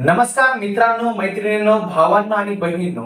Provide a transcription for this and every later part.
नमस्कार मित्रांनो मैत्रिणींनो भावांनो आणि बहिणींनो.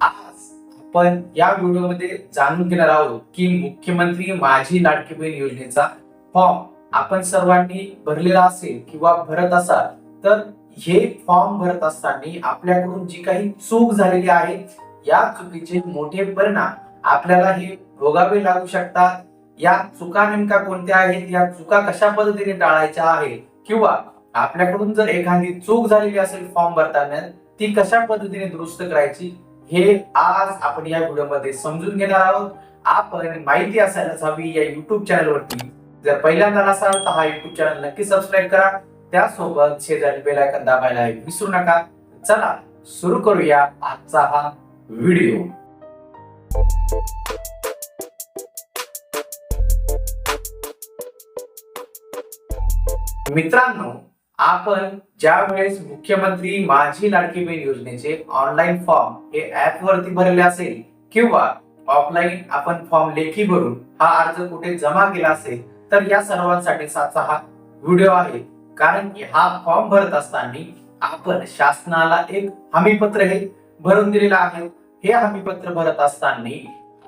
आज आपण या व्हिडिओमध्ये जाणून घेणार आहोत की मुख्यमंत्री माझी लाडकी बहीण योजनेचा फॉर्म आपण सर्वांनी भरलेला असेल किंवा भरत असाल तर हे फॉर्म भरत असताना आपल्याकडून जी काही चूक झालेली आहे या चुकीचे मोठे परिणाम आपल्याला हे भोगावे लागू शकतात. या चुका नेमका कोणत्या आहेत? या चुका कशा पद्धतीने टाळायच्या आहेत? किंवा आपल्याकडून जर एखादी चूक झालेली असेल फॉर्म भरताना ती कशा पद्धतीने दुरुस्त करायची हे आज आपण या व्हिडिओमध्ये समजून घेणार आहोत. आपण माहिती असायलाच हवी या युट्यूब चॅनलवरती जर पहिल्यांदा नसाल तर हा युट्यूब चॅनल नक्की सबस्क्राईब करा. त्यासोबत शेजारी बेलायकन दाबायला विसरू नका. चला सुरू करूया आजचा हा व्हिडिओ. मित्रांनो आपण ज्या वेळेस मुख्यमंत्री माझी लाडकी बहीण योजनेचे ऑनलाईन फॉर्म हे ऍप वरती भरले असेल किंवा ऑफलाईन आपण फॉर्म लेखी भरून हा अर्ज कुठे जमा केला असेल तर या सर्वांसाठी साचा हा व्हिडिओ आहे. कारण की हा फॉर्म भरत असताना आपण शासनाला एक हमीपत्र हे भरून दिलेलं आहे. हे हमीपत्र भरत असताना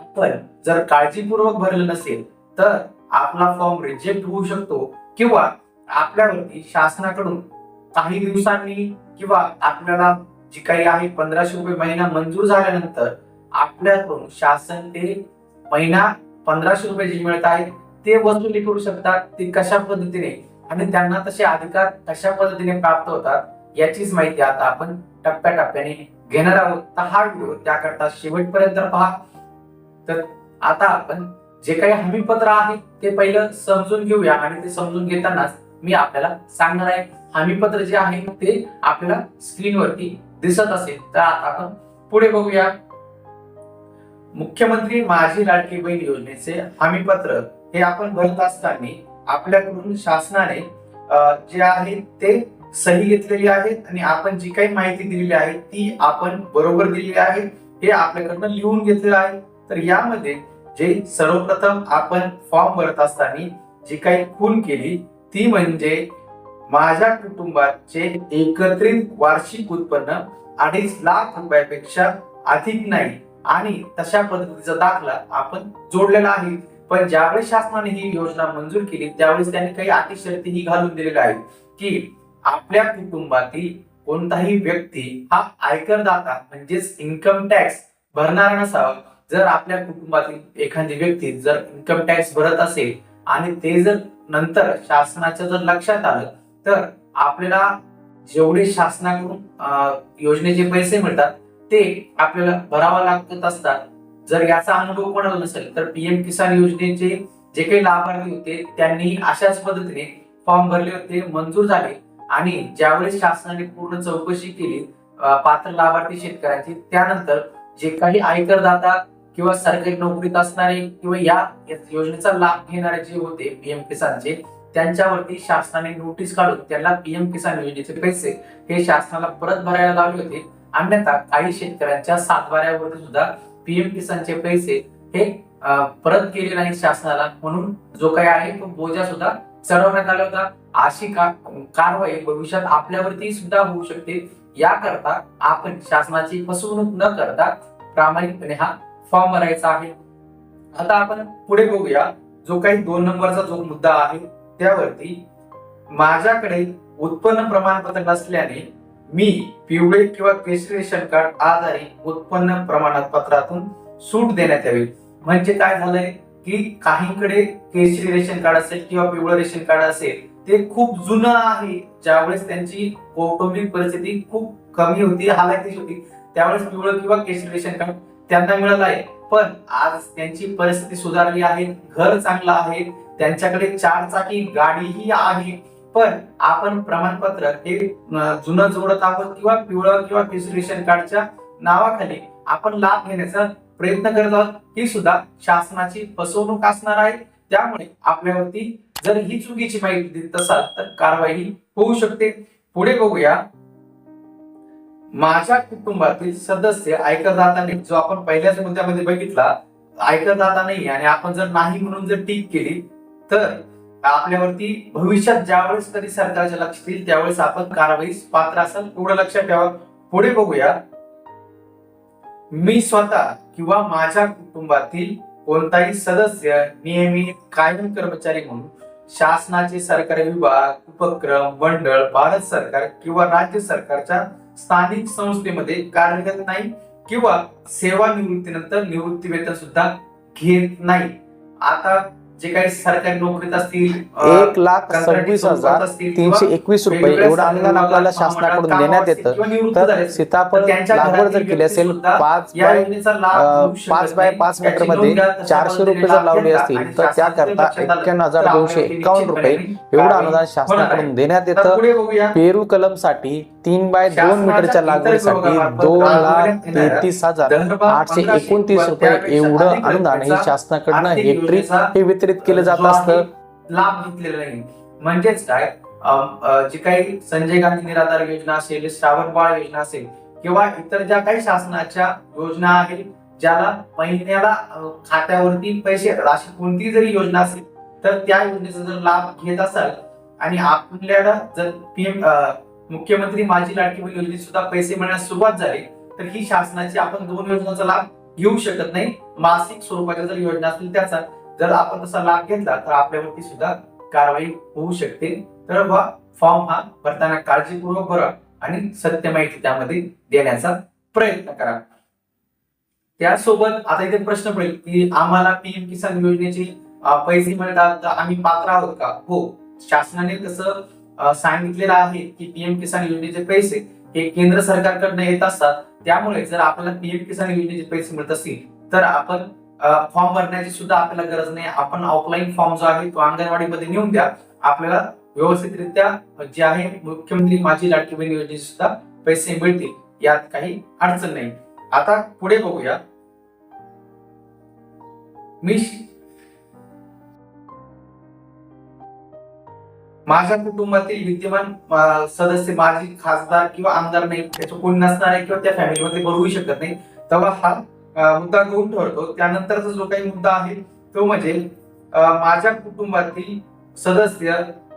आपण जर काळजीपूर्वक भरलं नसेल तर आपला फॉर्म रिजेक्ट होऊ शकतो किंवा आपल्यावरती शासनाकडून काही दिवसांनी किंवा आपल्याला जी काही आहे पंधराशे रुपये महिना मंजूर झाल्यानंतर आपल्याकडून शासन ते महिना पंधराशे रुपये जे मिळत आहेत ते वसुली करू शकतात ते कशा पद्धतीने? आणि त्यांना तसे अधिकार कशा पद्धतीने प्राप्त होतात याचीच माहिती आता आपण टप्प्याटप्प्याने घेणार आहोत. तर हा व्हिडिओ त्याकरता शेवटपर्यंत पहा. तर आता आपण जे काही हमीपत्र आहे ते पहिलं समजून घेऊया. आणि ते समजून घेतानाच मी आपल्याला सांगणार आहे. हमीपत्र जे आहे ते आपल्याला स्क्रीनवरती दिसत असेल. तर आता आपण पुढे बघूया. मुख्यमंत्री माझी लाडकी बहीण योजनेचे हमीपत्र हे आपण भरत असताना आपल्याकडून शासनाने जे आहे ते सही घेतलेली आहे आणि आपण जी काही माहिती दिलेली आहे ती आपण बरोबर दिलेली आहे. हे आपल्याकडनं लिहून घेतलेलं आहे. तर यामध्ये जे सर्वप्रथम आपण फॉर्म भरत असताना जी काही खून केली ती म्हणजे माझ्या कुटुंबाचे एकत्रित वार्षिक उत्पन्न अडीच लाख रुपयापेक्षा अधिक नाही. आणि तशा पद्धतीचा दाखला आपण जोडलेला आहे. पण ज्यावेळेस शासनाने ही योजना मंजूर केली त्यावेळेस त्यांनी काही अटी शर्तीही घालून दिलेल्या आहेत की आपल्या कुटुंबातील कोणताही व्यक्ती हा आयकरदाता म्हणजेच इन्कम टॅक्स भरणारा नसावा. जर आपल्या कुटुंबातील एखादी व्यक्ती जर इन्कम टॅक्स भरत असेल आणि ते जर नंतर शासनाच्या जर लक्षात आलं तर आपल्याला जेवढे शासनाकडून योजनेचे पैसे मिळतात ते आपल्याला भरावा लागत असतात. जर याचा अनुभव कोणाला नसेल तर पीएम किसान योजनेचे जे काही लाभार्थी होते त्यांनी अशाच पद्धतीने फॉर्म भरले होते मंजूर झाले. आणि ज्यावेळेस शासनाने पूर्ण चौकशी केली पात्र लाभार्थी शेतकऱ्यांची त्यानंतर जे काही आयकरदाता किंवा सरकारी नोकरीत असणारे किंवा या योजनेचा लाभ घेणारे जे होते पीएम किसानचे त्यांच्यावरती शासनाने नोटीस काढून त्यांना पीएम किसान योजनेचे पैसे हे शासनाला परत भरायला लावले होते. अन्यथा काही शेतकऱ्यांच्या सातबाऱ्यावरती सुद्धा पीएम किसानचे पैसे हे परत केले नाही शासनाला. म्हणून जो काही आहे तो बोजा सुद्धा चढवण्यात आला होता. अशी का कारवाई भविष्यात आपल्यावरती सुद्धा होऊ शकते. याकरता आपण शासनाची फसवणूक न करता प्रामाणिकपणे हा फॉर्म भरायचा आहे. आता आपण पुढे बघूया जो काही दोन नंबरचा जो मुद्दा आहे त्यावरती माझ्याकडे उत्पन्न प्रमाणपत्र नसल्याने मी पिवळे किंवा केशरी रेशन कार्ड आधारे उत्पन्न प्रमाणपत्रातून सूट देण्यात यावी. म्हणजे काय झालंय की काहींकडे केशरी रेशन कार्ड असेल किंवा पिवळं रेशन कार्ड असेल ते खूप जुनं आहे. ज्यावेळेस त्यांची कौटुंबिक परिस्थिती खूप कमी होती हालाकीची होती त्यावेळेस पिवळं किंवा केशरी रेशन कार्ड त्यांना मिळालं आहे. पण आज त्यांची परिस्थिती सुधारली आहे घर चांगलं आहे त्यांच्याकडे चार चाकी गाडीही आहे. पण आपण प्रमाणपत्र हे जुनं जोडत आहोत किंवा पिवळं किंवा रेशन कार्डच्या नावाखाली आपण लाभ घेण्याचा प्रयत्न करत आहोत. ही सुद्धा शासनाची फसवणूक असणार आहे. त्यामुळे आपल्यावरती जर ही चुकीची माहिती देत असाल तर कारवाई होऊ शकते. पुढे बघूया. माझ्या कुटुंबातील सदस्य आयकरदाता नाही जो आपण पहिल्याच मुद्द्यामध्ये बघितला आयकरदाता नाही आणि आपण जर नाही म्हणून जर टीक केली तर आपल्यावरती भविष्यात ज्यावेळेस तरी सरकारच्या लक्षात येईल त्यावेळेस आपण कारवाईस पात्र असाल एवढं लक्षात ठेवा. पुढे बघूया. मी स्वतः किंवा माझ्या कुटुंबातील कोणताही सदस्य नियमित कायम कर्मचारी म्हणून शासनाचे सरकारी विभाग उपक्रम मंडळ भारत सरकार किंवा राज्य सरकारच्या स्थानिक संस्थेमध्ये कार्यरत नाही किंवा सेवानिवृत्तीनंतर निवृत्ती वेतन सुद्धा घेत नाही. आता जे काही सरकारी नोकरीत असतील एक लाख सव्वीस हजार तीनशे किंवा एकवीस रुपये एवढं अनुदान आपल्याला शासनाकडून देण्यात येतं तर. सीताफळ लागवड जर केली असेल पाच बाय पाच बाय. पाच मीटरमध्ये चारशे रुपये जर लावले असतील तर त्याकरता एक्क्याण्णव हजार दोनशे एकावन्न रुपये एवढं अनुदान शासनाकडून देण्यात येतं पेरू कलमसाठी तीन बाय दोन मीटरच्या लागवडीसाठी दोन लाख तेहतीस हजार आठशे एकोणतीस रुपये एवढं अनुदान हे शासनाकडनं हेक्टरी हे वितरित केलं जात असतं. लाभ घेतलेला नाही. म्हणजेच काय? जी काही संजय गांधी निराधार योजना असेल श्रावण बाळ योजना असेल किंवा इतर ज्या काही शासनाच्या योजना आहेत ज्याला महिन्याला खात्यावरती पैसे अशी कोणती जरी योजना असेल तर त्या योजनेचा जर लाभ घेत असाल आणि आपल्याला जर पीएम मुख्यमंत्री माझी लाडकी बहीण योजनेत सुद्धा पैसे मिळण्यास सुरुवात झाली तर ही शासनाची आपण दोन योजनांचा लाभ घेऊ शकत नाही. मासिक स्वरूपाच्या जर योजना असतील त्याचा जर आपण तसा लाभ घेतला तर आपल्यावरती सुद्धा कारवाई होऊ शकते. तर बा फॉर्म हा भरताना काळजीपूर्वक भरा आणि सत्य माहिती त्यामध्ये देण्याचा प्रयत्न करा. त्यासोबत आता इथे प्रश्न पडेल की आम्हाला पीएम किसान योजनेचे पैसे मिळतात तर आम्ही पात्र आहोत का? हो. शासनाने तसं सांगितलेलं आहे की पीएम किसान योजनेचे पैसे हे केंद्र सरकारकडनं येत असतात. त्यामुळे जर आपल्याला पीएम किसान योजनेचे पैसे मिळत असतील तर आपण फॉर्म भरण्याची सुद्धा आपल्याला गरज नाही. आपण ऑफलाईन फॉर्म जो आहे तो अंगणवाडीमध्ये नेऊन द्या. आपल्याला व्यवस्थितरित्या जे आहे मुख्यमंत्री माझी लाडकी बहीण योजनेचे सुद्धा पैसे मिळतील. यात काही अडचण नाही. आता पुढे बघूया. मी माझ्या कुटुंबातील विद्यमान सदस्य माझी खासदार किंवा आमदार नाही त्याचं कोणी नसणार आहे किंवा त्या फॅमिलीमध्ये भरूही शकत नाही. तेव्हा हा मुद्दा घेऊन ठरतो. त्यानंतरचा जो काही मुद्दा आहे तो म्हणजे माझ्या कुटुंबातील सदस्य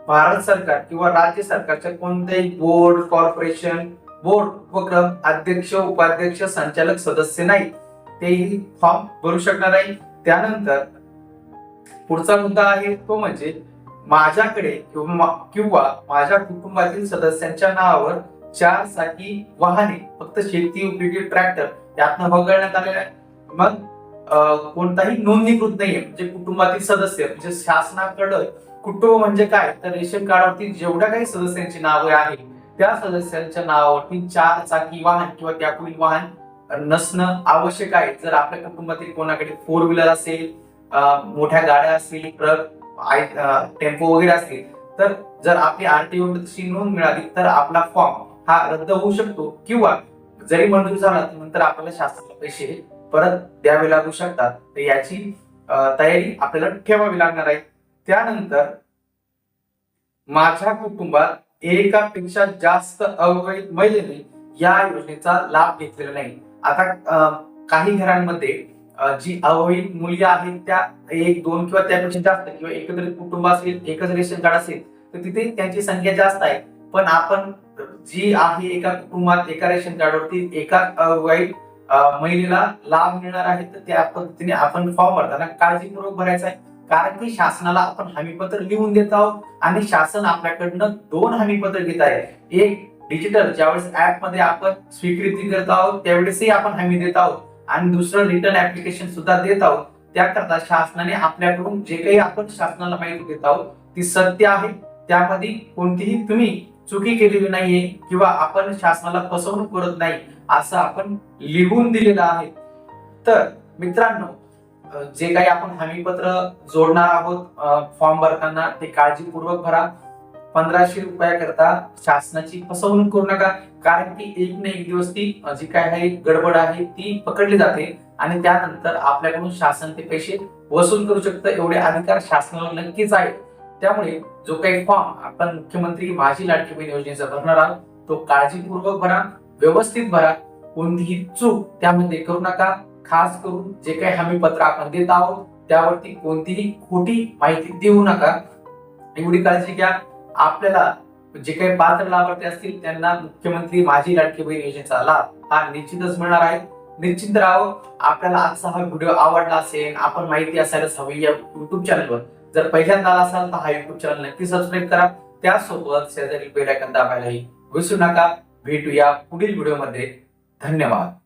भारत सरकार किंवा राज्य सरकारच्या कोणत्याही बोर्ड कॉर्पोरेशन बोर्ड उपक्रम अध्यक्ष उपाध्यक्ष संचालक सदस्य नाही. तेही फॉर्म भरू शकणार नाही. त्यानंतर पुढचा मुद्दा आहे तो म्हणजे माझ्याकडे किंवा किंवा माझ्या कुटुंबातील सदस्यांच्या नावावर चार चाकी वाहने फक्त शेती उपयोगी ट्रॅक्टर त्यातनं वगळण्यात आलेलं आहे. मग कोणताही नोंदणीकृत नाहीये. म्हणजे कुटुंबातील सदस्य म्हणजे शासनाकडं कुटुंब म्हणजे काय? तर रेशन कार्डावरती जेवढ्या काही सदस्यांची नावे आहेत त्या सदस्यांच्या नावावरती चार चाकी वाहन किंवा त्यापुढील वाहन नसणं आवश्यक आहे. जर आपल्या कुटुंबातील कोणाकडे फोर व्हीलर असेल मोठ्या गाड्या असतील ट्रक टेम्पो वगैरे असतील तर जर आपली आरटीओ तशी नोंद मिळाली तर आपला फॉर्म हा रद्द होऊ शकतो. किंवा जरी मंजूर झाला नंतर आपल्याला शासनाला पैसे परत द्यावे लागू शकतात तर याची तयारी आपल्याला ठेवावी लागणार आहे. त्यानंतर माझ्या कुटुंबात एकापेक्षा जास्त अवैध महिलेने या योजनेचा लाभ घेतलेला नाही. आता काही घरांमध्ये जी अवैध मुली आहेत त्या एक दोन किंवा त्यापेक्षा जास्त किंवा एकत्रित कुटुंब असेल एकच रेशन कार्ड असेल तर तिथे त्यांची संख्या जास्त आहे. पण आपण जी आहे एका कुटुंबात एका रेशन कार्डवरती एका वाईट महिलेला लाभ मिळणार आहे तर त्या पद्धतीने आपण फॉर्म भरताना काळजीपूर्वक भरायचा आहे. कारण की शासनाला आपण हमीपत्र लिहून देत आहोत आणि शासन आपल्याकडनं दोन हमीपत्र घेत आहे. एक डिजिटल ज्यावेळेस ऍपमध्ये आपण स्वीकृती करत आहोत त्यावेळेसही आपण हमी देत आहोत. आणि दुसरं रिटर्न ऍप्लिकेशन सुद्धा देत आहोत. त्याकरता शासनाने आपल्याकडून जे काही आपण शासनाला माहिती देत आहोत ती सत्य आहे. त्यामध्ये कोणतीही तुम्ही चुकी केलेली नाहीये किंवा आपण शासनाला फसवणूक करत नाही असं आपण लिहून दिलेलं आहे. तर मित्रांनो जे काही आपण हमीपत्र जोडणार आहोत फॉर्म भरताना ते काळजीपूर्वक भरा. पंधराशे रुपयाकरता शासनाची फसवणूक करू नका कारण की एक ना एक दिवस ती जी काय आहे गडबड आहे ती पकडली जाते आणि त्यानंतर आपल्याकडून शासन ते पैसे वसूल करू शकतं एवढे अधिकार शासनाला नक्कीच आहेत. त्यामुळे जो काही फॉर्म आपण मुख्यमंत्री माझी लाडकी बहीण योजनेचा भरणार आहोत तो काळजीपूर्वक भरा व्यवस्थित भरा. कोणतीही चूक त्यामध्ये करू नका. खास करून जे काही हमी पत्र आपण देत आहोत त्यावरती कोणतीही खोटी माहिती देऊ नका. एवढी काळजी घ्या. आपल्याला जे काही पात्र लाभार्थी असतील त्यांना मुख्यमंत्री माझी लाडकी बहीण योजनेचा लाभ हा निश्चितच मिळणार आहे. निश्चिंत राहावं. आपल्याला आजचा हा व्हिडिओ आवडला असेल आपण माहिती असायलाच हवी या युट्यूब चॅनलवर जर पहिल्यांदा आला असाल तर हा युट्यूब चॅनल नक्की सबस्क्राईब करा. त्यासोबत शेजारी बेल आयकन दाबायलाही विसरू नका. भेटूया पुढील व्हिडिओमध्ये धन्यवाद.